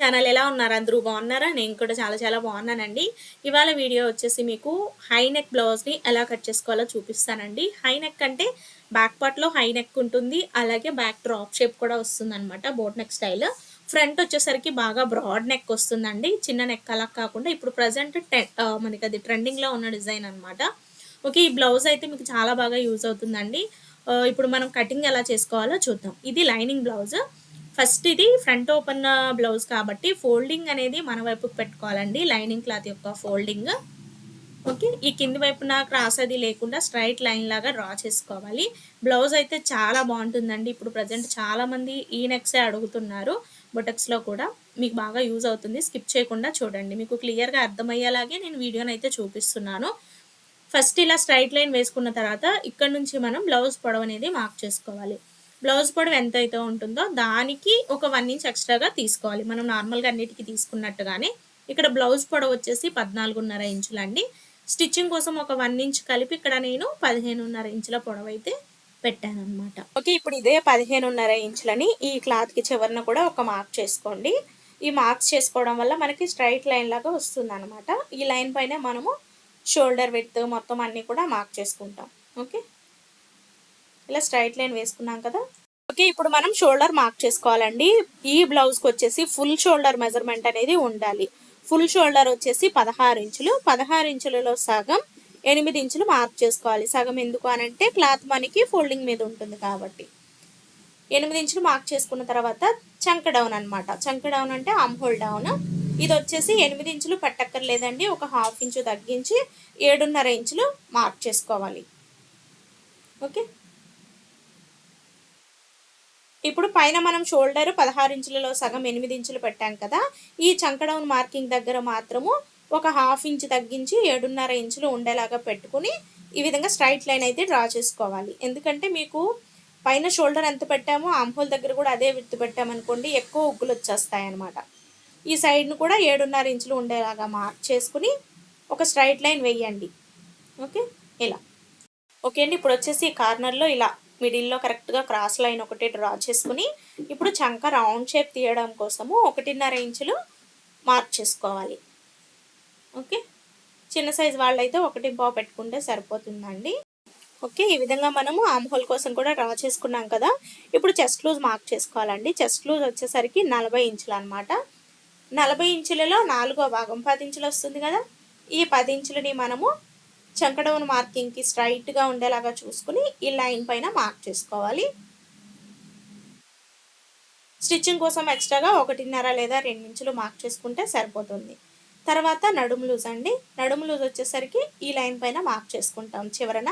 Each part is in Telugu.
ఛానల్ ఎలా ఉన్నారు? అందరూ బాగున్నారా? నేను కూడా చాలా చాలా బాగున్నానండి. ఇవాళ వీడియో వచ్చేసి మీకు హై నెక్ బ్లౌజ్ని ఎలా కట్ చేసుకోవాలో చూపిస్తానండి. హై నెక్ అంటే బ్యాక్ పార్ట్లో హై నెక్ ఉంటుంది. అలాగే బ్యాక్ డ్రాప్ షేప్ కూడా వస్తుంది అనమాట బోట్ నెక్ స్టైల్. ఫ్రంట్ వచ్చేసరికి బాగా బ్రాడ్ నెక్ వస్తుందండి. చిన్న నెక్ అలా కాకుండా ఇప్పుడు ప్రజెంట్ మనకి అది ట్రెండింగ్లో ఉన్న డిజైన్ అనమాట ఓకే ఈ బ్లౌజ్ అయితే మీకు చాలా బాగా యూజ్ అవుతుందండి. ఇప్పుడు మనం కటింగ్ ఎలా చేసుకోవాలో చూద్దాం. ఇది లైనింగ్ బ్లౌజ్. ఫస్ట్ ఇది ఫ్రంట్ ఓపెన్ బ్లౌజ్ కాబట్టి ఫోల్డింగ్ అనేది మన వైపుకి పెట్టుకోవాలండి లైనింగ్ క్లాత్ యొక్క ఫోల్డింగ్. ఓకే ఈ కింది వైపున క్రాస్ అది లేకుండా స్ట్రైట్ లైన్ లాగా డ్రా చేసుకోవాలి. బ్లౌజ్ అయితే చాలా బాగుంటుందండి. ఇప్పుడు ప్రజెంట్ చాలామంది ఈ నెక్సే అడుగుతున్నారు బొటక్స్లో కూడా. మీకు బాగా యూజ్ అవుతుంది. స్కిప్ చేయకుండా చూడండి. మీకు క్లియర్గా అర్థమయ్యేలాగే నేను వీడియోని అయితే చూపిస్తున్నాను. ఫస్ట్ ఇలా స్ట్రైట్ లైన్ వేసుకున్న తర్వాత ఇక్కడ నుంచి మనం బ్లౌజ్ పొడవు అనేది మార్క్ చేసుకోవాలి. బ్లౌజ్ పొడవు ఎంత అయితే ఉంటుందో దానికి ఒక వన్ ఇంచ్ ఎక్స్ట్రాగా తీసుకోవాలి. మనం నార్మల్గా అన్నిటికీ తీసుకున్నట్టుగానే ఇక్కడ బ్లౌజ్ పొడవు వచ్చేసి పద్నాలుగున్నర ఇంచులండి స్టిచ్చింగ్ కోసం ఒక వన్ ఇంచ్ కలిపి ఇక్కడ నేను పదిహేనున్నర ఇంచుల పొడవు అయితే పెట్టాను అనమాట ఓకే ఇప్పుడు ఇదే పదిహేనున్నర ఇంచులని ఈ క్లాత్కి చివరన కూడా ఒక మార్క్ చేసుకోండి. ఈ మార్క్స్ చేసుకోవడం వల్ల మనకి స్ట్రైట్ లైన్ లాగా వస్తుంది అనమాట ఈ లైన్ పైన మనము షోల్డర్ విత్ మొత్తం అన్నీ కూడా మార్క్ చేసుకుంటాం. ఓకే? ఇలా స్ట్రైట్ లైన్ వేసుకున్నాం కదా? ఓకే ఇప్పుడు మనం షోల్డర్ మార్క్ చేసుకోవాలండి. ఈ బ్లౌజ్కి వచ్చేసి ఫుల్ షోల్డర్ మెజర్మెంట్ అనేది ఉండాలి. ఫుల్ షోల్డర్ వచ్చేసి పదహారు ఇంచులు. పదహారు ఇంచులలో సగం ఎనిమిది ఇంచులు మార్క్ చేసుకోవాలి. సగం ఎందుకు అని అంటే క్లాత్ మనకి ఫోల్డింగ్ మీద ఉంటుంది కాబట్టి. ఎనిమిది ఇంచులు మార్క్ చేసుకున్న తర్వాత చంక డౌన్ అనమాట చంక డౌన్ అంటే ఆమ్ డౌన్. ఇది వచ్చేసి ఎనిమిది ఇంచులు పెట్టక్కర్లేదండి. ఒక హాఫ్ ఇంచు తగ్గించి ఏడున్నర ఇంచులు మార్క్ చేసుకోవాలి. ఓకే? ఇప్పుడు పైన మనం షోల్డర్ పదహారు ఇంచులలో సగం ఎనిమిది ఇంచులు పెట్టాం కదా ఈ చంకడౌన్ మార్కింగ్ దగ్గర మాత్రము ఒక హాఫ్ ఇంచ్ తగ్గించి ఏడున్నర ఇంచులు ఉండేలాగా పెట్టుకుని ఈ విధంగా స్ట్రైట్ లైన్ అయితే డ్రా చేసుకోవాలి. ఎందుకంటే మీకు పైన షోల్డర్ ఎంత పెట్టామో ఆంహోల్ దగ్గర కూడా అదే విత్తు పెట్టామనుకోండి ఎక్కువ ఉగ్గులు వచ్చేస్తాయి అనమాట ఈ సైడ్ను కూడా ఏడున్నర ఇంచులు ఉండేలాగా మార్క్ చేసుకుని ఒక స్ట్రైట్ లైన్ వేయండి. ఓకే? ఇలా. ఓకే అండి ఇప్పుడు వచ్చేసి కార్నర్లో ఇలా మిడిల్లో కరెక్ట్గా క్రాస్ లైన్ ఒకటి డ్రా చేసుకుని ఇప్పుడు చంక రౌండ్ షేప్ తీయడం కోసము ఒకటిన్నర ఇంచులు మార్క్ చేసుకోవాలి. ఓకే? చిన్న సైజ్ వాళ్ళైతే ఒకటి పావు పెట్టుకుంటే సరిపోతుందండి. ఓకే? ఈ విధంగా మనము ఆమ్ హోల్ కోసం కూడా డ్రా చేసుకున్నాం కదా? ఇప్పుడు చెస్ట్ లూజ్ మార్క్ చేసుకోవాలండి. చెస్ట్ లూజ్ వచ్చేసరికి నలభై ఇంచులు అనమాట నలభై ఇంచులలో నాలుగో భాగం పది ఇంచులు వస్తుంది కదా? ఈ పది ఇంచులని మనము చంకడౌన్ మార్కింగ్కి స్ట్రైట్గా ఉండేలాగా చూసుకుని ఈ లైన్ పైన మార్క్ చేసుకోవాలి. స్టిచ్చింగ్ కోసం ఎక్స్ట్రాగా ఒకటిన్నర లేదా రెండు ఇంచులు మార్క్ చేసుకుంటే సరిపోతుంది. తర్వాత నడుము లూజ్ అండి. నడుము లూజ్ వచ్చేసరికి ఈ లైన్ పైన మార్క్ చేసుకుంటాం చివరన.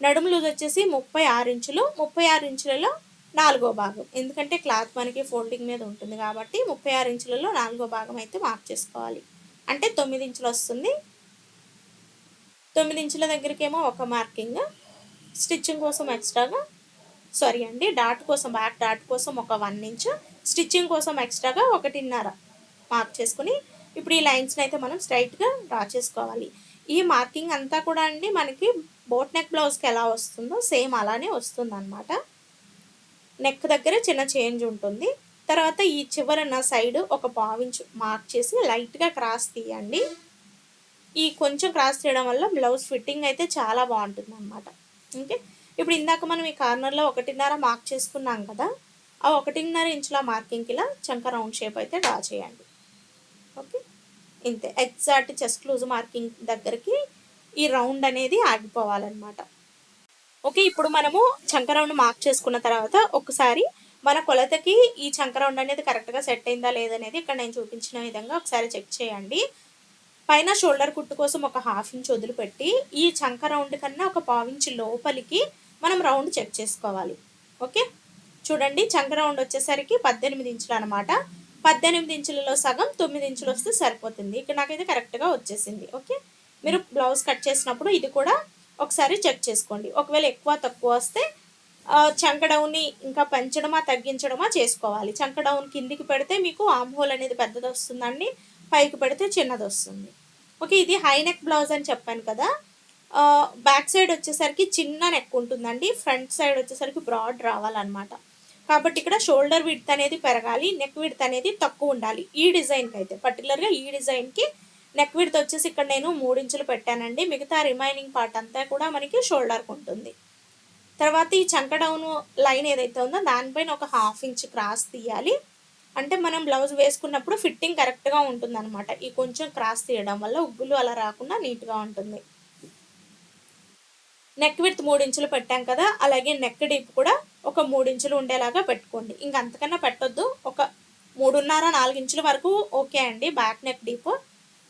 నడుము లూజ్ వచ్చేసి ముప్పై ఆరు ఇంచులు. ముప్పై ఆరు ఇంచులలో నాలుగో భాగం. ఎందుకంటే క్లాత్ మనకి ఫోల్డింగ్ మీద ఉంటుంది కాబట్టి ముప్పై ఆరు ఇంచులలో నాలుగో భాగం అయితే మార్క్ చేసుకోవాలి. అంటే తొమ్మిది ఇంచులు వస్తుంది. తొమ్మిది ఇంచుల దగ్గరికేమో ఒక మార్కింగ్. స్టిచ్చింగ్ కోసం ఎక్స్ట్రాగా సారీ అండి డాట్ కోసం బ్యాక్ డాట్ కోసం ఒక వన్ ఇంచ్. స్టిచ్చింగ్ కోసం ఎక్స్ట్రాగా ఒకటిన్నర మార్క్ చేసుకుని ఇప్పుడు ఈ లైన్స్ని అయితే మనం స్ట్రైట్గా డ్రా చేసుకోవాలి. ఈ మార్కింగ్ అంతా కూడా అండి మనకి బోట్ నెక్ బ్లౌజ్కి ఎలా వస్తుందో సేమ్ అలానే వస్తుంది అనమాట నెక్ దగ్గర చిన్న చేంజ్ ఉంటుంది. తర్వాత ఈ చివరన సైడ్ ఒక పావించు మార్క్ చేసి లైట్గా క్రాస్ తీయండి. ఈ కొంచెం క్రాస్ చేయడం వల్ల బ్లౌజ్ ఫిట్టింగ్ అయితే చాలా బాగుంటుంది అనమాట ఓకే ఇప్పుడు ఇందాక మనం ఈ కార్నర్లో ఒకటిన్నర మార్క్ చేసుకున్నాం కదా ఆ ఒకటిన్నర ఇంచుల మార్కింగ్కి ఇలా చంక రౌండ్ షేప్ అయితే డ్రా చేయండి. ఓకే ఇంతే. ఎగ్జాక్ట్ చెస్ట్ లూజ్ మార్కింగ్ దగ్గరికి ఈ రౌండ్ అనేది ఆగిపోవాలన్నమాట. ఓకే ఇప్పుడు మనము చంక రౌండ్ మార్క్ చేసుకున్న తర్వాత ఒకసారి మన కొలతకి ఈ చంక రౌండ్ అనేది కరెక్ట్గా సెట్ అయిందా లేదనేది ఇక్కడ నేను చూపించిన విధంగా ఒకసారి చెక్ చేయండి. పైన షోల్డర్ కుట్టు కోసం ఒక హాఫ్ ఇంచ్ వదిలిపెట్టి ఈ చంక రౌండ్ కన్నా ఒక పావించ్ లోపలికి మనం రౌండ్ చెక్ చేసుకోవాలి. ఓకే చూడండి చంక రౌండ్ వచ్చేసరికి పద్దెనిమిది ఇంచులు అనమాట పద్దెనిమిది ఇంచులలో సగం తొమ్మిది ఇంచులు వస్తే సరిపోతుంది. ఇక్కడ నాకైతే కరెక్ట్గా వచ్చేసింది. ఓకే మీరు బ్లౌజ్ కట్ చేసినప్పుడు ఇది కూడా ఒకసారి చెక్ చేసుకోండి. ఒకవేళ ఎక్కువ తక్కువ వస్తే చంక డౌన్ని ఇంకా పెంచడమా తగ్గించడమా చేసుకోవాలి. చంక డౌన్ కిందికి పెడితే మీకు ఆమ్ హోల్ అనేది పెద్దది వస్తుందండి పైకి పెడితే చిన్నది వస్తుంది. ఓకే ఇది హై నెక్ బ్లౌజ్ అని చెప్పాను కదా. బ్యాక్ సైడ్ వచ్చేసరికి చిన్న నెక్ ఉంటుందండి. ఫ్రంట్ సైడ్ వచ్చేసరికి బ్రాడ్ రావాలన్నమాట. కాబట్టి ఇక్కడ షోల్డర్ విడ్త్ అనేది పెరగాలి నెక్ విడ్త్ అనేది తక్కువ ఉండాలి. ఈ డిజైన్కి అయితే పర్టికులర్గా ఈ డిజైన్కి నెక్ విడ్త్ వచ్చేసి ఇక్కడ నేను మూడించులు పెట్టానండి. మిగతా రిమైనింగ్ పార్ట్ అంతా కూడా మనకి షోల్డర్కి ఉంటుంది. తర్వాత ఈ చంక డౌన్ లైన్ ఏదైతే ఉందో దానిపైన ఒక హాఫ్ ఇంచ్ క్రాస్ తీయాలి. అంటే మనం బ్లౌజ్ వేసుకున్నప్పుడు ఫిట్టింగ్ కరెక్ట్గా ఉంటుంది అనమాట ఈ కొంచెం క్రాస్ తీయడం వల్ల ఉబ్బులు అలా రాకుండా నీట్గా ఉంటుంది. నెక్ విత్ మూడు ఇంచులు పెట్టాం కదా అలాగే నెక్ డీప్ కూడా ఒక మూడు ఇంచులు ఉండేలాగా పెట్టుకోండి. ఇంక అంతకన్నా పెట్టొద్దు. ఒక మూడున్నర నాలుగు ఇంచుల వరకు ఓకే అండి బ్యాక్ నెక్ డీప్.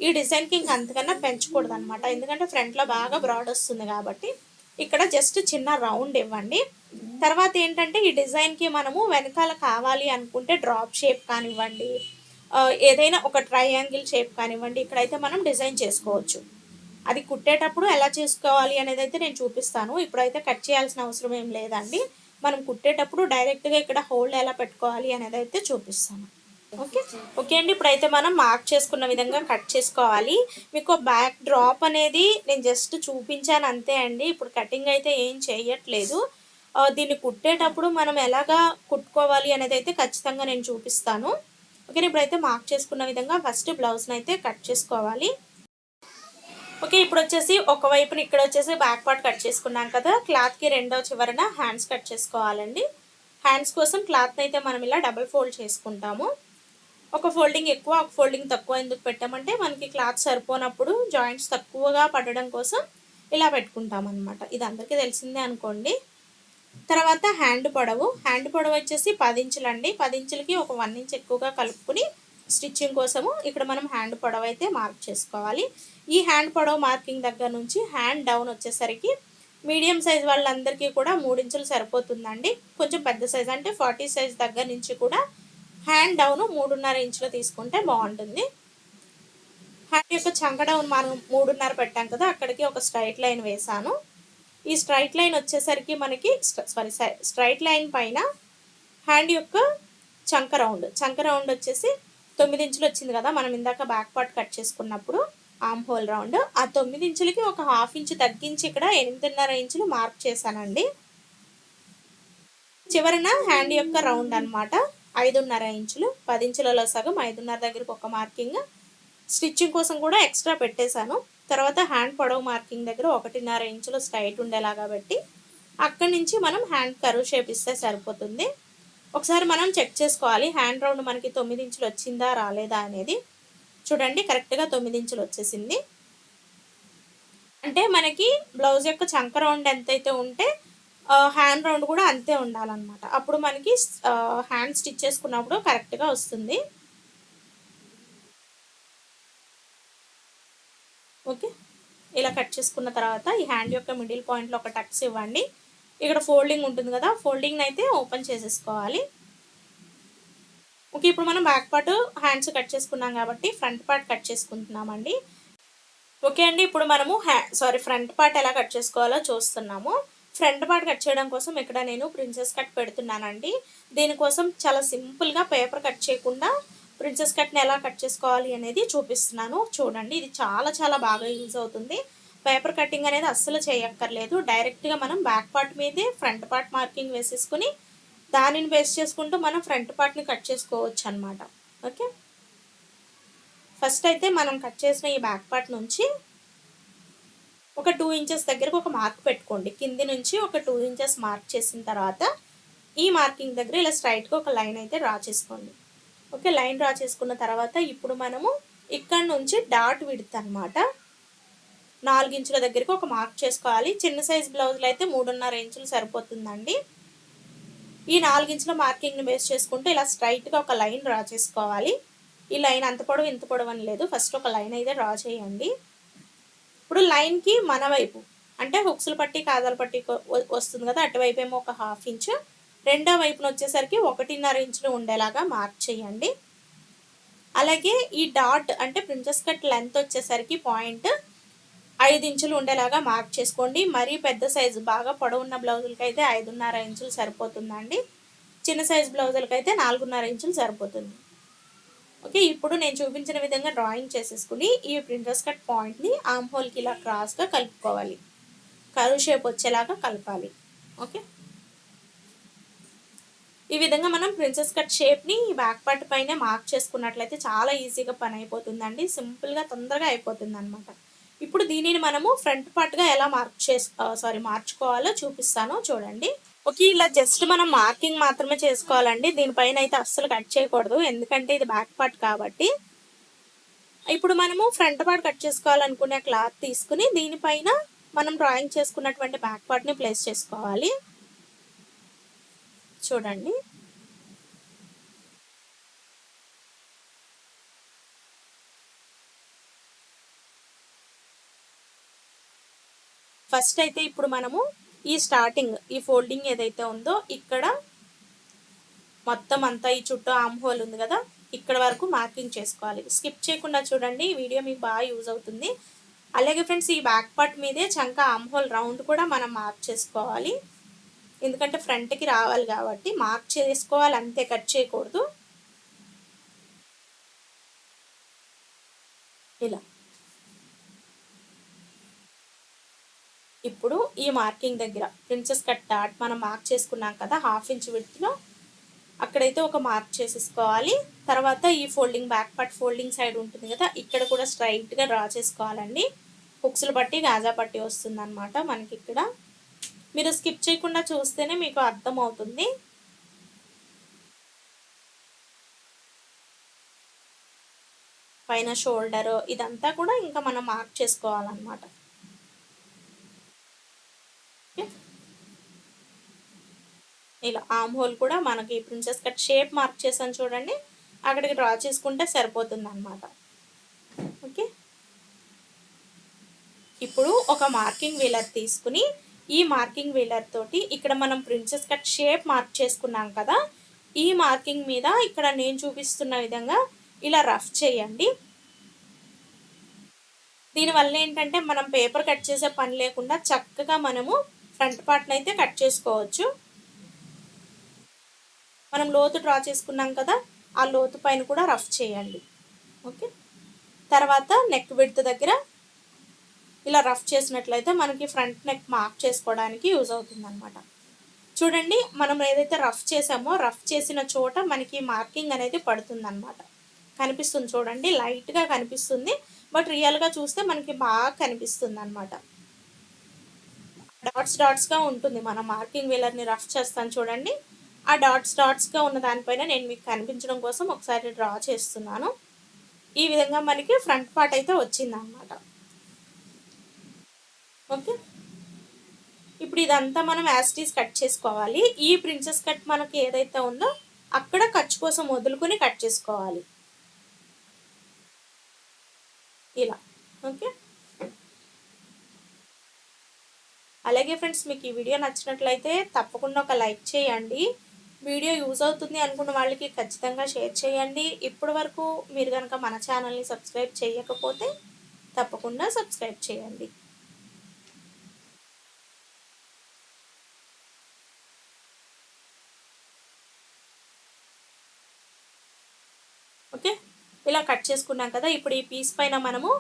ఈ డిజైన్కి ఇంక అంతకన్నా పెంచకూడదు అనమాట ఎందుకంటే ఫ్రంట్లో బాగా బ్రాడ్ వస్తుంది కాబట్టి ఇక్కడ జస్ట్ చిన్న రౌండ్ ఇవ్వండి. తర్వాత ఏంటంటే ఈ డిజైన్కి మనము వెనకాల కావాలి అనుకుంటే డ్రాప్ షేప్ కానివ్వండి ఏదైనా ఒక ట్రయాంగిల్ షేప్ కానివ్వండి ఇక్కడైతే మనం డిజైన్ చేసుకోవచ్చు. అది కుట్టేటప్పుడు ఎలా చేసుకోవాలి అనేది అయితే నేను చూపిస్తాను. ఇప్పుడైతే కట్ చేయాల్సిన అవసరం ఏం లేదండి. మనం కుట్టేటప్పుడు డైరెక్ట్గా ఇక్కడ హోల్డ్ ఎలా పెట్టుకోవాలి అనేది అయితే చూపిస్తాను. ఓకే? ఓకే అండి. ఇప్పుడైతే మనం మార్క్ చేసుకున్న విధంగా కట్ చేసుకోవాలి. మీకు బ్యాక్ డ్రాప్ అనేది నేను జస్ట్ చూపించాను అంతే అండి. ఇప్పుడు కటింగ్ అయితే ఏం చేయట్లేదు. దీన్ని కుట్టేటప్పుడు మనం ఎలాగా కుట్టుకోవాలి అనేది అయితే ఖచ్చితంగా నేను చూపిస్తాను. ఓకే ఇప్పుడైతే మార్క్ చేసుకున్న విధంగా ఫస్ట్ బ్లౌజ్ని అయితే కట్ చేసుకోవాలి. ఓకే ఇప్పుడు వచ్చేసి ఒకవైపున ఇక్కడ వచ్చేసి బ్యాక్ పార్ట్ కట్ చేసుకున్నాం కదా. క్లాత్కి రెండో చివరన హ్యాండ్స్ కట్ చేసుకోవాలండి. హ్యాండ్స్ కోసం క్లాత్ని అయితే మనం ఇలా డబుల్ ఫోల్డ్ చేసుకుంటాము. ఒక ఫోల్డింగ్ ఎక్కువ ఒక ఫోల్డింగ్ తక్కువ ఎందుకు పెట్టామంటే మనకి క్లాత్ సరిపోనప్పుడు జాయింట్స్ తక్కువగా పడడం కోసం ఇలా పెట్టుకుంటాం అనమాట ఇది అందరికీ తెలిసిందే అనుకోండి. తర్వాత హ్యాండ్ పొడవు. హ్యాండ్ పొడవు వచ్చేసి పది ఇంచులండి. పది ఇంచులకి ఒక వన్ ఇంచ్ ఎక్కువగా కలుపుకుని స్టిచ్చింగ్ కోసము ఇక్కడ మనం హ్యాండ్ పొడవు అయితే మార్క్ చేసుకోవాలి. ఈ హ్యాండ్ పొడవు మార్కింగ్ దగ్గర నుంచి హ్యాండ్ డౌన్ వచ్చేసరికి మీడియం సైజ్ వాళ్ళందరికీ కూడా మూడించులు సరిపోతుందండి. కొంచెం పెద్ద సైజ్ అంటే ఫార్టీ సైజ్ దగ్గర నుంచి కూడా హ్యాండ్ డౌన్ మూడున్నర ఇంచులు తీసుకుంటే బాగుంటుంది. హ్యాండ్ యొక్క చంక డౌన్ మనం మూడున్నర పెట్టాం కదా అక్కడికి ఒక స్ట్రైట్ లైన్ వేసాను ఈ స్ట్రైట్ లైన్ వచ్చేసరికి మనకి సారీ స్ట్రైట్ లైన్ పైన హ్యాండ్ యొక్క చంక రౌండ్ చంక రౌండ్ వచ్చేసి తొమ్మిది ఇంచులు వచ్చింది కదా మనం ఇందాక బ్యాక్ పార్ట్ కట్ చేసుకున్నప్పుడు ఆమ్ హోల్ రౌండ్ ఆ తొమ్మిది ఇంచులకి ఒక హాఫ్ ఇంచు తగ్గించి ఇక్కడ ఎనిమిదిన్నర ఇంచులు మార్క్ చేశానండి. చివరన హ్యాండ్ యొక్క రౌండ్ అనమాట ఐదున్నర ఇంచులు పది ఇంచులలో సగం ఐదున్నర దగ్గరకు ఒక మార్కింగ్ స్టిచ్చింగ్ కోసం కూడా ఎక్స్ట్రా పెట్టేశాను. తర్వాత హ్యాండ్ పొడవు మార్కింగ్ దగ్గర ఒకటిన్నర ఇంచులు స్ట్రైట్ ఉండేలాగా పెట్టి అక్కడి నుంచి మనం హ్యాండ్ కరువు షేప్ ఇస్తే సరిపోతుంది. ఒకసారి మనం చెక్ చేసుకోవాలి హ్యాండ్ రౌండ్ మనకి తొమ్మిది ఇంచులు వచ్చిందా రాలేదా అనేది. చూడండి కరెక్ట్గా తొమ్మిది ఇంచులు వచ్చేసింది. అంటే మనకి బ్లౌజ్ యొక్క చంక రౌండ్ ఎంతైతే ఉంటే హ్యాండ్ రౌండ్ కూడా అంతే ఉండాలన్నమాట. అప్పుడు మనకి హ్యాండ్ స్టిచ్ చేసుకున్నప్పుడు కరెక్ట్గా వస్తుంది. ఓకే? ఇలా కట్ చేసుకున్న తర్వాత ఈ హ్యాండ్ యొక్క మిడిల్ పాయింట్లో ఒక టక్స్ ఇవ్వండి. ఇక్కడ ఫోల్డింగ్ ఉంటుంది కదా ఫోల్డింగ్ని అయితే ఓపెన్ చేసేసుకోవాలి. ఓకే ఇప్పుడు మనం బ్యాక్ పార్ట్ హ్యాండ్స్ కట్ చేసుకున్నాం కాబట్టి ఫ్రంట్ పార్ట్ కట్ చేసుకుంటున్నామండి. ఓకే అండి ఇప్పుడు మనము హ్యా సారీ ఫ్రంట్ పార్ట్ ఎలా కట్ చేసుకోవాలో చూస్తున్నాము. ఫ్రంట్ పార్ట్ కట్ చేయడం కోసం ఇక్కడ నేను ప్రిన్సెస్ కట్ పెడుతున్నానండి. దీనికోసం చాలా సింపుల్గా పేపర్ కట్ చేయకుండా ప్రిన్సెస్ కట్ని ఎలా కట్ చేసుకోవాలి అనేది చూపిస్తున్నాను. చూడండి ఇది చాలా చాలా బాగా యూజ్ అవుతుంది. పేపర్ కటింగ్ అనేది అస్సలు చేయక్కర్లేదు. డైరెక్ట్గా మనం బ్యాక్ పార్ట్ మీదే ఫ్రంట్ పార్ట్ మార్కింగ్ వేసేసుకుని దానిని బేస్ చేసుకుంటూ మనం ఫ్రంట్ పార్ట్ని కట్ చేసుకోవచ్చు అనమాట ఓకే ఫస్ట్ అయితే మనం కట్ చేసిన ఈ బ్యాక్ పార్ట్ నుంచి ఒక టూ ఇంచెస్ దగ్గరకు ఒక మార్క్ పెట్టుకోండి. కింది నుంచి ఒక టూ ఇంచెస్ మార్క్ చేసిన తర్వాత ఈ మార్కింగ్ దగ్గర ఇలా స్ట్రైట్గా ఒక లైన్ అయితే డ్రా చేసుకోండి. ఓకే లైన్ డ్రా చేసుకున్న తర్వాత ఇప్పుడు మనము ఇక్కడ నుంచి డాట్ విడత్ అనమాట నాలుగించుల దగ్గరికి ఒక మార్క్ చేసుకోవాలి. చిన్న సైజ్ బ్లౌజులు అయితే మూడున్నర ఇంచులు సరిపోతుందండి. ఈ నాలుగించుల మార్కింగ్ని బేస్ చేసుకుంటే ఇలా స్ట్రైట్గా ఒక లైన్ డ్రా చేసుకోవాలి. ఈ లైన్ అంత పొడవు ఇంత పొడవు అని లేదు. ఫస్ట్ ఒక లైన్ అయితే డ్రా చేయండి. ఇప్పుడు లైన్కి మన వైపు అంటే హుక్స్లు పట్టి కాదల పట్టి వస్తుంది కదా అటువైపు ఏమో ఒక హాఫ్ ఇంచ్. రెండో వైపున వచ్చేసరికి ఒకటిన్నర ఇంచులు ఉండేలాగా మార్క్ చేయండి. అలాగే ఈ డాట్ అంటే ప్రిన్సెస్ కట్ లెంత్ వచ్చేసరికి పాయింట్ ఐదు ఇంచులు ఉండేలాగా మార్క్ చేసుకోండి. మరీ పెద్ద సైజు బాగా పొడవున్న బ్లౌజులకి అయితే ఐదున్నర ఇంచులు సరిపోతుందండి. చిన్న సైజ్ బ్లౌజులకి అయితే నాలుగున్నర ఇంచులు సరిపోతుంది. ఓకే ఇప్పుడు నేను చూపించిన విధంగా డ్రాయింగ్ చేసేసుకుని ఈ ప్రింటర్స్ కట్ పాయింట్ని ఆమ్ హోల్కి ఇలా క్రాస్గా కలుపుకోవాలి. కరువు షేప్ వచ్చేలాగా కలపాలి. ఓకే? ఈ విధంగా మనం ప్రిన్సెస్ కట్ షేప్ని బ్యాక్ పార్ట్ పైన మార్క్ చేసుకున్నట్లయితే చాలా ఈజీగా పని అయిపోతుందండి. సింపుల్గా తొందరగా అయిపోతుంది అనమాట ఇప్పుడు దీనిని మనము ఫ్రంట్ పార్ట్గా ఎలా మార్క్ చేసు సారీ మార్చుకోవాలో చూపిస్తాను. చూడండి. ఓకే ఇలా జస్ట్ మనం మార్కింగ్ మాత్రమే చేసుకోవాలండి. దీనిపైన అయితే అస్సలు కట్ చేయకూడదు. ఎందుకంటే ఇది బ్యాక్ పార్ట్ కాబట్టి. ఇప్పుడు మనము ఫ్రంట్ పార్ట్ కట్ చేసుకోవాలనుకునే క్లాత్ తీసుకుని దీనిపైన మనం డ్రాయింగ్ చేసుకున్నటువంటి బ్యాక్ పార్ట్ని ప్లేస్ చేసుకోవాలి. చూడండి. ఫస్ట్ అయితే ఇప్పుడు మనము ఈ స్టార్టింగ్ ఈ ఫోల్డింగ్ ఏదైతే ఉందో ఇక్కడ మొత్తం అంతా ఈ చుట్టూ ఆమ్ హోల్ ఉంది కదా ఇక్కడ వరకు మార్కింగ్ చేసుకోవాలి. స్కిప్ చేయకుండా చూడండి ఈ వీడియో మీకు బాగా యూజ్ అవుతుంది. అలాగే ఫ్రెండ్స్ ఈ బ్యాక్ పార్ట్ మీదే చంక ఆమ్ హోల్ రౌండ్ కూడా మనం మార్క్ చేసుకోవాలి. ఎందుకంటే ఫ్రంట్కి రావాలి కాబట్టి మార్క్ చేసుకోవాలి అంతే కట్ చేయకూడదు. ఇలా. ఇప్పుడు ఈ మార్కింగ్ దగ్గర ప్రిన్సెస్ కట్ డాట్ మనం మార్క్ చేసుకున్నాం కదా హాఫ్ ఇంచ్ విడ్త్లో అక్కడైతే ఒక మార్క్ చేసేసుకోవాలి. తర్వాత ఈ folding back part folding side ఉంటుంది కదా ఇక్కడ కూడా స్ట్రైట్గా డ్రా చేసుకోవాలండి. హుక్స్లు బట్టి గాజా పట్టి వస్తుందన్నమాట మనకి ఇక్కడ. మీరు స్కిప్ చేయకుండా చూస్తేనే మీకు అర్థమవుతుంది. పైన షోల్డర్ ఇదంతా కూడా ఇంకా మనం మార్క్ చేసుకోవాలన్నమాట. ఇలా ఆమ్ హోల్ కూడా మనకి ప్రిన్సెస్ కట్ షేప్ మార్క్ చేసాను చూడండి. అక్కడికి డ్రా చేసుకుంటే సరిపోతుంది అనమాట ఓకే ఇప్పుడు ఒక మార్కింగ్ వీలర్ తీసుకుని ఈ మార్కింగ్ వీలర్ తోటి ఇక్కడ మనం ప్రిన్సెస్ కట్ షేప్ మార్క్ చేసుకున్నాం కదా ఈ మార్కింగ్ మీద ఇక్కడ నేను చూపిస్తున్న విధంగా ఇలా రఫ్ చేయండి. దీనివల్ల ఏంటంటే మనం పేపర్ కట్ చేసే పని లేకుండా చక్కగా మనము ఫ్రంట్ పార్ట్ని అయితే కట్ చేసుకోవచ్చు. మనం లోతు డ్రా చేసుకున్నాం కదా ఆ లోతు పైన కూడా రఫ్ చేయండి. ఓకే? తర్వాత నెక్ విడ్త్ దగ్గర ఇలా రఫ్ చేసినట్లయితే మనకి ఫ్రంట్ నెక్ మార్క్ చేసుకోవడానికి యూజ్ అవుతుంది అనమాట చూడండి మనం ఏదైతే రఫ్ చేసామో రఫ్ చేసిన చోట మనకి మార్కింగ్ అనేది పడుతుంది అనమాట కనిపిస్తుంది చూడండి లైట్గా కనిపిస్తుంది బట్ రియల్గా చూస్తే మనకి బాగా కనిపిస్తుంది అనమాట డాట్స్ డాట్స్గా ఉంటుంది మన మార్కింగ్ వీలర్ని రఫ్ చేస్తాను చూడండి. ఆ డాట్స్ డాట్స్గా ఉన్న దానిపైన నేను మీకు కనిపించడం కోసం ఒకసారి డ్రా చేస్తున్నాను. ఈ విధంగా మనకి ఫ్రంట్ పార్ట్ అయితే వచ్చిందనమాట ఓకే? ఇప్పుడు ఇదంతా మనం యాస్టీస్ కట్ చేసుకోవాలి. ఈ ప్రిన్సెస్ కట్ మనకి ఏదైతే ఉందో అక్కడ ఖర్చు కోసం వదులుకొని కట్ చేసుకోవాలి. ఇలా. ఓకే? అలాగే ఫ్రెండ్స్ మీకు ఈ వీడియో నచ్చినట్లయితే తప్పకుండా ఒక లైక్ చేయండి. వీడియో యూజ్ అవుతుంది అనుకున్న వాళ్ళకి ఖచ్చితంగా షేర్ చేయండి. ఇప్పటి వరకు మీరు కనుక మన ఛానల్ని సబ్స్క్రైబ్ చేయకపోతే తప్పకుండా సబ్స్క్రైబ్ చేయండి ఓకే ఇలా కట్ చేసుకున్నాం కదా ఇప్పుడు ఈ పీస్ పైన మనము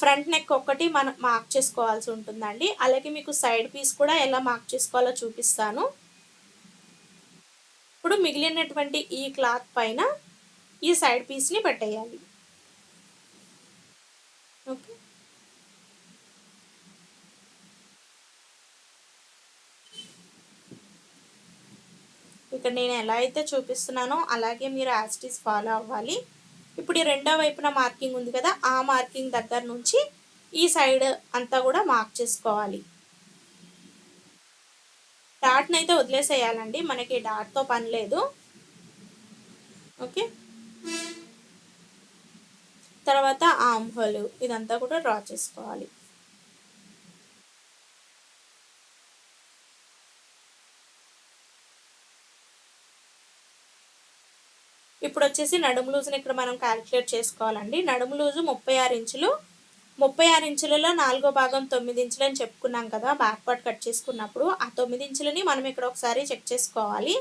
ఫ్రంట్ నెక్ ఒక్కటి మనం మార్క్ చేసుకోవాల్సి ఉంటుందండి. అలాగే మీకు సైడ్ పీస్ కూడా ఎలా మార్క్ చేసుకోవాలో చూపిస్తాను. ఇప్పుడు మిగిలినటువంటి ఈ క్లాత్ పైన ఈ సైడ్ పీస్ని పెట్టేయాలి. ఓకే. ఇక్కడ నేను ఎలా అయితే చూపిస్తున్నానో అలాగే మీరు యాస్టీస్ ఫాలో అవ్వాలి. ఇప్పుడు ఈ రెండో వైపున మార్కింగ్ ఉంది కదా ఆ మార్కింగ్ దగ్గర నుంచి ఈ సైడ్ అంతా కూడా మార్క్ చేసుకోవాలి. డాట్ని అయితే వదిలేసేయాలండి మనకి డాట్తో పని లేదు. ఓకే. తర్వాత ఆమ్ హోల్ ఇదంతా కూడా డ్రా చేసుకోవాలి. ఇప్పుడు వచ్చేసి నడుము లూజుని ఇక్కడ మనం క్యాలిక్యులేట్ చేసుకోవాలండి. నడుము లూజు ముప్పై ఆరు ఇంచులు. ముప్పై ఆరు ఇంచులలో నాలుగో భాగం తొమ్మిది ఇంచులు అని చెప్పుకున్నాం కదా బ్యాక్ పార్ట్ కట్ చేసుకున్నప్పుడు ఆ తొమ్మిది ఇంచులని మనం ఇక్కడ ఒకసారి చెక్ చేసుకోవాలి.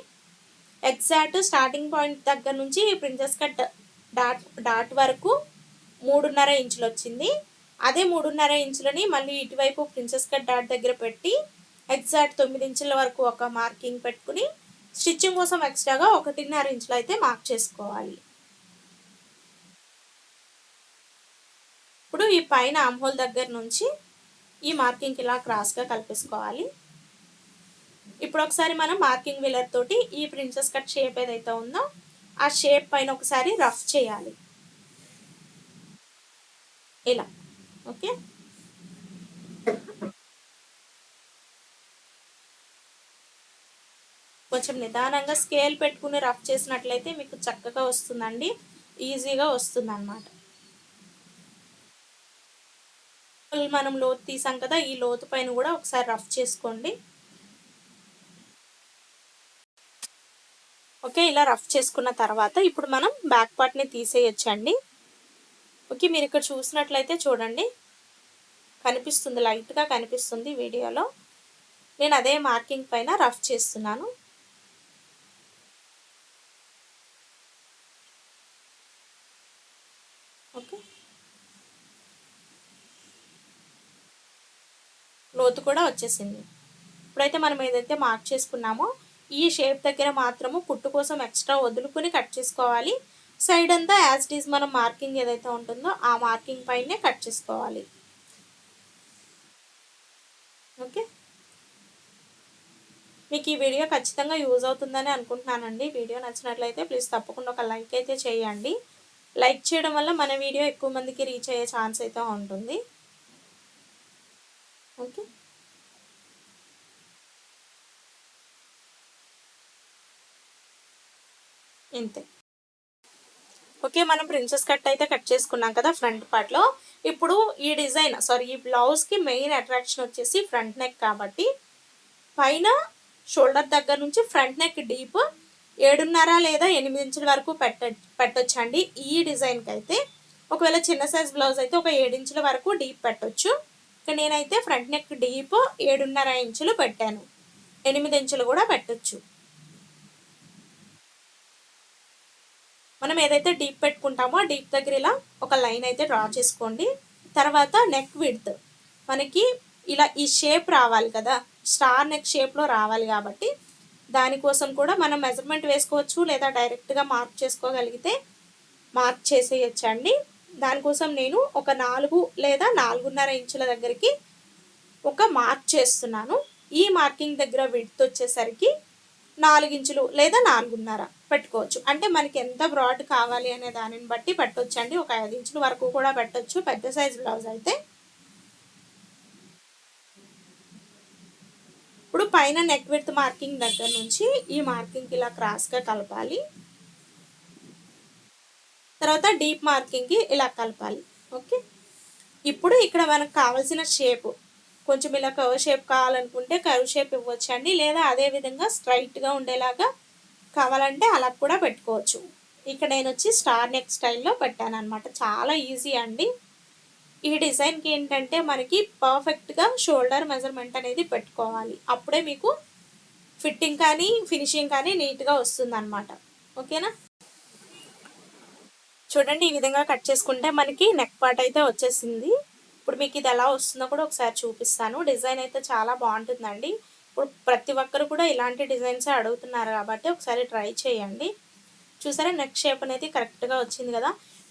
ఎగ్జాక్ట్ స్టార్టింగ్ పాయింట్ దగ్గర నుంచి ప్రిన్సెస్ కట్ డాట్ డాట్ వరకు మూడున్నర ఇంచులు వచ్చింది అదే మూడున్నర ఇంచులని మళ్ళీ ఇటువైపు ప్రిన్సెస్ కట్ డాట్ దగ్గర పెట్టి ఎగ్జాక్ట్ తొమ్మిది ఇంచుల వరకు ఒక మార్కింగ్ పెట్టుకుని స్టిచ్చింగ్ కోసం ఎక్స్ట్రాగా ఒకటిన్నర ఇంచులు అయితే మార్క్ చేసుకోవాలి. ఇప్పుడు ఈ పైన ఆమ్హోల్ దగ్గర నుంచి ఈ మార్కింగ్ ఇలా క్రాస్గా కలిపేసుకోవాలి. ఇప్పుడు ఒకసారి మనం మార్కింగ్ విలర్ తోటి ఈ ప్రిన్సెస్ కట్ షేప్ ఏదైతే ఉందో ఆ షేప్ పైన ఒకసారి రఫ్ చేయాలి. ఇలా. ఓకే? కొంచెం నిదానంగా స్కేల్ పెట్టుకుని రఫ్ చేసినట్లయితే మీకు చక్కగా వస్తుందండి. ఈజీగా వస్తుంది అన్నమాట మనం లోతు తీసాం కదా ఈ లోతు పైన కూడా ఒకసారి రఫ్ చేసుకోండి. ఓకే ఇలా రఫ్ చేసుకున్న తర్వాత ఇప్పుడు మనం బ్యాక్ పార్ట్ని తీసేయచ్చండి. ఓకే మీరు ఇక్కడ చూసినట్లయితే చూడండి. కనిపిస్తుంది లైట్గా కనిపిస్తుంది వీడియోలో. నేను అదే మార్కింగ్ పైన రఫ్ చేస్తున్నాను ఓకే లోతు కూడా వచ్చేసింది. ఇప్పుడైతే మనం ఏదైతే మార్క్ చేసుకున్నామో ఈ షేప్ దగ్గర మాత్రము కుట్టు కోసం ఎక్స్ట్రా వదులుకుని కట్ చేసుకోవాలి. సైడ్ అంతా యాజ్ ఇట్ ఈజ్ మనం మార్కింగ్ ఏదైతే ఉంటుందో ఆ మార్కింగ్ పైనే కట్ చేసుకోవాలి. ఓకే? మీకు ఈ వీడియో ఖచ్చితంగా యూజ్ అవుతుందని అనుకుంటున్నానండి. వీడియో నచ్చినట్లయితే ప్లీజ్ తప్పకుండా ఒక లైక్ అయితే చేయండి. లైక్ చేయడం వల్ల మన వీడియో ఎక్కువ మందికి రీచ్ అయ్యే ఛాన్స్ అయితే ఉంటుంది. ఓకే? ఇంతే. ఓకే మనం ప్రిన్సెస్ కట్ అయితే కట్ చేసుకున్నాం కదా ఫ్రంట్ పార్ట్లో ఇప్పుడు ఈ డిజైన్ సారీ ఈ బ్లౌజ్కి మెయిన్ అట్రాక్షన్ వచ్చేసి ఫ్రంట్ నెక్ కాబట్టి పైన షోల్డర్ దగ్గర నుంచి ఫ్రంట్ నెక్ డీప్ ఏడున్నర లేదా ఎనిమిది ఇంచుల వరకు పెట్ట పెట్టొచ్చండి. ఈ డిజైన్కి అయితే ఒకవేళ చిన్న సైజ్ బ్లౌజ్ అయితే ఒక ఇంచుల వరకు డీప్ పెట్టొచ్చు. ఇక నేనైతే ఫ్రంట్ నెక్ డీప్ ఏడున్నర ఇంచులు పెట్టాను. ఎనిమిది ఇంచులు కూడా పెట్టొచ్చు. మనం ఏదైతే డీప్ పెట్టుకుంటామో ఆ డీప్ దగ్గర ఇలా ఒక లైన్ అయితే డ్రా చేసుకోండి. తర్వాత నెక్ విడ్త్ మనకి ఇలా ఈ షేప్ రావాలి కదా. స్టార్ నెక్ షేప్లో రావాలి కాబట్టి దానికోసం కూడా మనం మెజర్మెంట్ వేసుకోవచ్చు లేదా డైరెక్ట్గా మార్క్ చేసుకోగలిగితే మార్క్ చేసేయచ్చండి. దానికోసం నేను ఒక నాలుగు లేదా నాలుగున్నర ఇంచుల దగ్గరికి ఒక మార్క్ చేస్తున్నాను. ఈ మార్కింగ్ దగ్గర విడ్త్ వచ్చేసరికి నాలుగు ఇంచులు లేదా నాలుగున్నర. పెట్టుకోవచ్చు. అంటే మనకి ఎంత బ్రాడ్ కావాలి అనే దానిని బట్టి పెట్టవచ్చు అండి ఒక ఐదు ఇంచుల వరకు కూడా పెట్టవచ్చు పెద్ద సైజ్ బ్లౌజ్ అయితే. ఇప్పుడు పైన నెక్ విత్ మార్కింగ్ దగ్గర నుంచి ఈ మార్కింగ్ ఇలా క్రాస్గా కలపాలి. తర్వాత డీప్ మార్కింగ్కి ఇలా కలపాలి. ఓకే? ఇప్పుడు ఇక్కడ మనకు కావాల్సిన షేప్. కొంచెం ఇలా కర్వ్ షేప్ కావాలనుకుంటే కర్వ్ షేప్ ఇవ్వచ్చు అండి లేదా అదే విధంగా స్ట్రైట్గా ఉండేలాగా కావాలంటే అలా కూడా పెట్టుకోవచ్చు. ఇక్కడ నేను వచ్చి స్టార్ నెక్ స్టైల్లో పెట్టాను అనమాట చాలా ఈజీ అండి. ఈ డిజైన్కి ఏంటంటే మనకి పర్ఫెక్ట్గా షోల్డర్ మెజర్మెంట్ అనేది పెట్టుకోవాలి. అప్పుడే మీకు ఫిట్టింగ్ కానీ ఫినిషింగ్ కానీ నీట్గా వస్తుంది అనమాట ఓకేనా? చూడండి ఈ విధంగా కట్ చేసుకుంటే మనకి నెక్ పార్ట్ అయితే వచ్చేసింది. ఇప్పుడు మీకు ఇది ఎలా వస్తుందో కూడా ఒకసారి చూపిస్తాను. డిజైన్ అయితే చాలా బాగుంటుందండి. ఇప్పుడు ప్రతి ఒక్కరు కూడా ఇలాంటి డిజైన్సే అడుగుతున్నారు కాబట్టి ఒకసారి ట్రై చేయండి. చూసారా నెక్ షేప్ అనేది కరెక్ట్గా వచ్చింది కదా?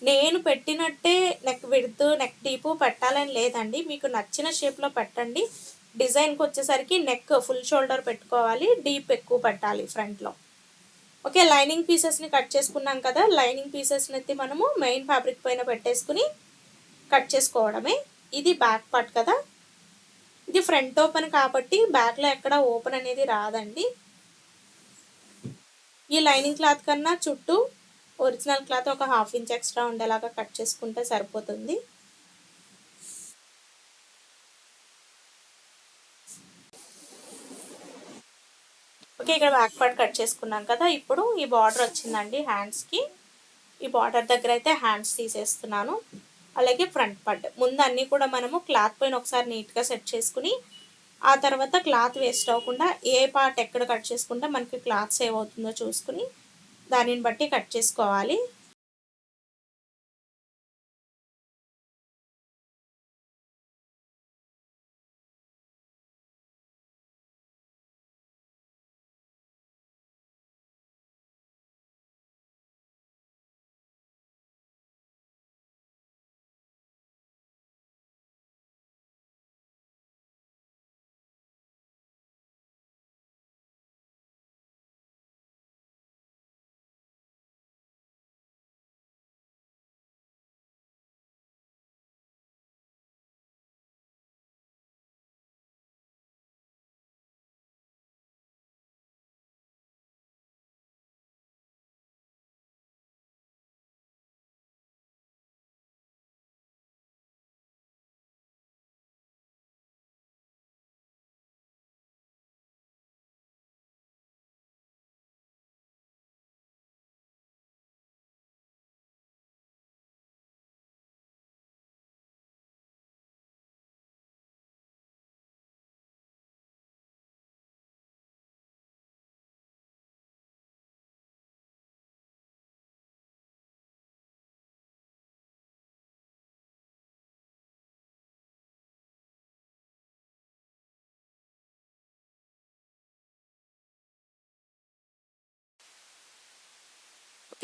నేను పెట్టినట్టే నెక్ విడుతు నెక్ డీపు పెట్టాలని లేదండి. మీకు నచ్చిన షేప్లో పెట్టండి. డిజైన్కి వచ్చేసరికి నెక్ ఫుల్ షోల్డర్ పెట్టుకోవాలి డీప్ ఎక్కువ పెట్టాలి ఫ్రంట్లో ఓకే లైనింగ్ పీసెస్ని కట్ చేసుకున్నాం కదా? లైనింగ్ పీసెస్ని అయితే మనము మెయిన్ ఫ్యాబ్రిక్ పైన పెట్టేసుకుని కట్ చేసుకోవడమే. ఇది బ్యాక్ పార్ట్ కదా? ఇది ఫ్రంట్ ఓపెన్ కాబట్టి బ్యాక్లో ఎక్కడ ఓపెన్ అనేది రాదండి. ఈ లైనింగ్ క్లాత్ కన్నా చుట్టూ ఒరిజినల్ క్లాత్ ఒక హాఫ్ ఇంచ్ ఎక్స్ట్రా ఉండేలాగా కట్ చేసుకుంటే సరిపోతుంది. ఓకే ఇక్కడ బ్యాక్ పార్ట్ కట్ చేసుకున్నాం కదా. ఇప్పుడు ఈ బార్డర్ వచ్చిందండి హ్యాండ్స్కి ఈ బార్డర్ దగ్గర అయితే హ్యాండ్స్ తీసేస్తున్నాను. అలాగే ఫ్రంట్ పార్ట్. ముందు అన్నీ కూడా మనము క్లాత్ పైన ఒకసారి నీట్గా సెట్ చేసుకుని ఆ తర్వాత క్లాత్ వేస్ట్ అవ్వకుండా ఏ పార్ట్ ఎక్కడ కట్ చేసుకుంటే మనకి క్లాత్ సేవ్ అవుతుందో చూసుకుని దానిని బట్టి కట్ చేసుకోవాలి.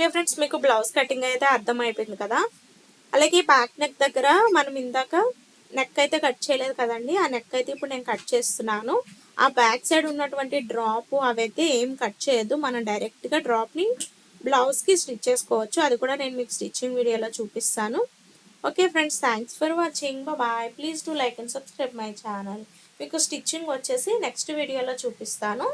ఓకే ఫ్రెండ్స్ మీకు బ్లౌజ్ కటింగ్ అయితే అర్థమైపోయింది కదా? అలాగే బ్యాక్ నెక్ దగ్గర మనం ఇందాక నెక్ అయితే కట్ చేయలేదు కదండి ఆ నెక్ అయితే ఇప్పుడు నేను కట్ చేస్తున్నాను. ఆ బ్యాక్ సైడ్ ఉన్నటువంటి డ్రాప్ అవైతే ఏం కట్ చేయొద్దు మనం డైరెక్ట్గా డ్రాప్ని బ్లౌజ్కి స్టిచ్ చేసుకోవచ్చు. అది కూడా నేను మీకు స్టిచ్చింగ్ వీడియోలో చూపిస్తాను. Okay friends thanks for watching bye please do like and subscribe my channel మీకు స్టిచ్చింగ్ వచ్చేసి నెక్స్ట్ వీడియోలో చూపిస్తాను.